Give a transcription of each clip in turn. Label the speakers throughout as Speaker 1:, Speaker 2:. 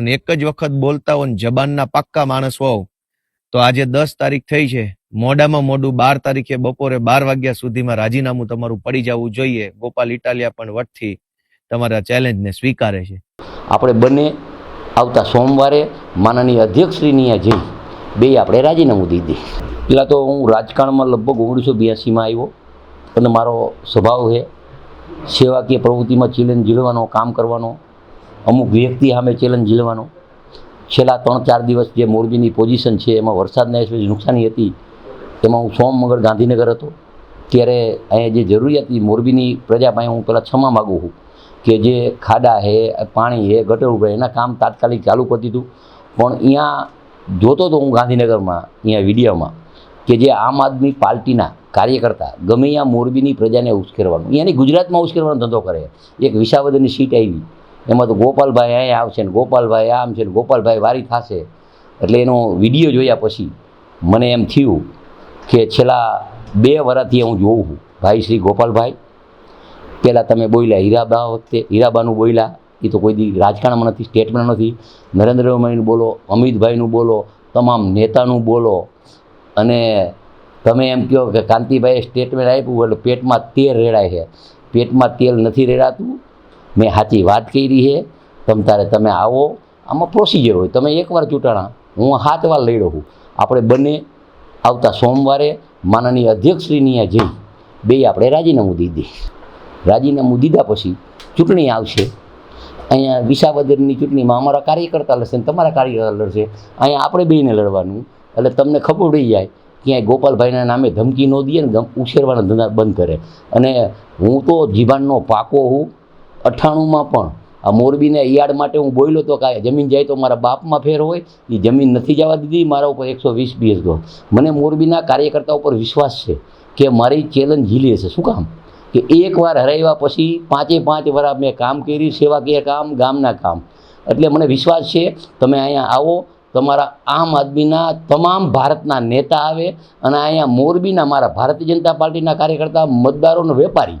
Speaker 1: અને એક જ વખત બોલતા હો જબાનના પાક્કા માણસ હોવ, તો આજે દસ તારીખ થઈ છે. મોડામાં મોડું બાર તારીખે બપોરે બાર વાગ્યા સુધીમાં રાજીનામું તમારું પડી જવું જોઈએ. ગોપાલ ઇટાલિયા પણ વટથી તમારા ચેલેન્જને સ્વીકારે છે.
Speaker 2: આપણે બંને આવતા સોમવારે માનનીય અધ્યક્ષશ્રીની જઈ, બે આપણે રાજીનામું દીધી પહેલાં તો હું રાજકારણમાં લગભગ ઓગણીસો બ્યાસીમાં આવ્યો. અને મારો સ્વભાવ છે, સેવાકીય પ્રવૃત્તિમાં ચેલેન્જ ઝીલવાનો, કામ કરવાનો અમુક વ્યક્તિ સામે ચેલેન્જ ઝીલવાનો છેલ્લા ત્રણ ચાર દિવસ જે મોરબીની પોઝિશન છે, એમાં વરસાદના હિસાબે નુકસાની હતી. એમાં હું સોમ મંગળ ગાંધીનગર હતો. ત્યારે અહીંયા જે જરૂરિયાત મોરબીની પ્રજા પાસે હું પહેલાં ક્ષમા માગું છું કે જે ખાડા છે પાણી છે ગટર ઉભરાય એના કામ તાત્કાલિક ચાલુ કરી દીધું. પણ અહીંયા જોતો હતો હું ગાંધીનગરમાં, અહીંયા વિડીયોમાં કે જે આમ આદમી પાર્ટીના કાર્યકર્તા ગમે ત્યાં મોરબીની પ્રજાને ઉશ્કેરવાનું અહીંયાની ગુજરાતમાં ઉશ્કેરવાનો ધંધો કરે. એક વિસાવદરની સીટ આવી. એમાં તો ગોપાલભાઈ અહીંયા આવશે ને ગોપાલભાઈ આમ છે ને ગોપાલભાઈ વારી થશે એટલે એનો વીડિયો જોયા પછી મને એમ થયું કે છેલ્લા બે વર્ષથી હું જોઉં છું. ભાઈ શ્રી ગોપાલભાઈ પહેલાં તમે બોલ્યા હીરાબા વખતે, હીરાબાનું બોલ્યા, એ તો કોઈ દી રાજકારણમાં નથી સ્ટેટમેન્ટ નથી. નરેન્દ્રભાઈનું બોલો, અમિતભાઈનું બોલો, તમામ નેતાનું બોલો. અને તમે એમ કહો કે કાંતિભાઈએ સ્ટેટમેન્ટ આપ્યું એટલે પેટમાં તેલ રેડાય છે. પેટમાં તેલ નથી રેડાતું મેં સાચી વાત કરી છે. તમ તારે તમે આવો. આમાં પ્રોસિજર હોય. તમે એકવાર ચૂંટાણા. હું સાત વાર રહ્યો છું. આપણે બંને આવતા સોમવારે માનનીય અધ્યક્ષશ્રીની જઈ બે આપણે રાજીનામું દીધી રાજીનામું દીધા પછી ચૂંટણી આવશે. અહીંયા વિસાવદરની ચૂંટણીમાં અમારા કાર્યકર્તા લડશે ને તમારા કાર્યકર્તા લડશે. અહીંયા આપણે બેને લડવાનું. એટલે તમને ખબર પડી જાય ક્યાંય ગોપાલભાઈના નામે ધમકી ન દઈએ ને ઉછેરવાના ધંધા બંધ કરે. અને હું તો જીવાનનો પાકો હું અઠ્ઠાણુંમાં પણ. આ મોરબીને યાર્ડ માટે હું બોલ્યો તો કાંઈ જમીન જાય તો મારા બાપમાં ફેર હોય એ જમીન નથી જવા દીધી, મારા ઉપર એકસો વીસ બીએસ ગયો. મને મોરબીના કાર્યકર્તા ઉપર વિશ્વાસ છે કે મારી ચેલેન્જ ઝીલી હશે. શું કામ? કે એકવાર હરાવ્યા પછી પાંચે પાંચ વર્ષ મેં કામ કર્યું સેવાકીય કામ, ગામના કામ. એટલે મને વિશ્વાસ છે, તમે અહીંયા આવો, તમારા આમ આદમીના તમામ ભારતના નેતા આવે અને અહીંયા મોરબીના મારા ભારતીય જનતા પાર્ટીના કાર્યકર્તા, મતદારોનો વેપારી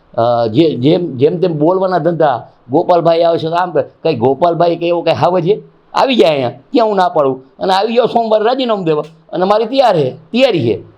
Speaker 2: જે, જેમ જેમ તેમ બોલવાના ધંધા ગોપાલભાઈ આવે તો આમ. કંઈ ગોપાલભાઈ કે એવો કંઈ આવે છે? આવી જાય અહીંયા ક્યાં હું ના પાડું. અને આવી જાઓ સોમવારે રાજીનામું દેવા. અને મારી તૈયાર છે, તૈયારી છે.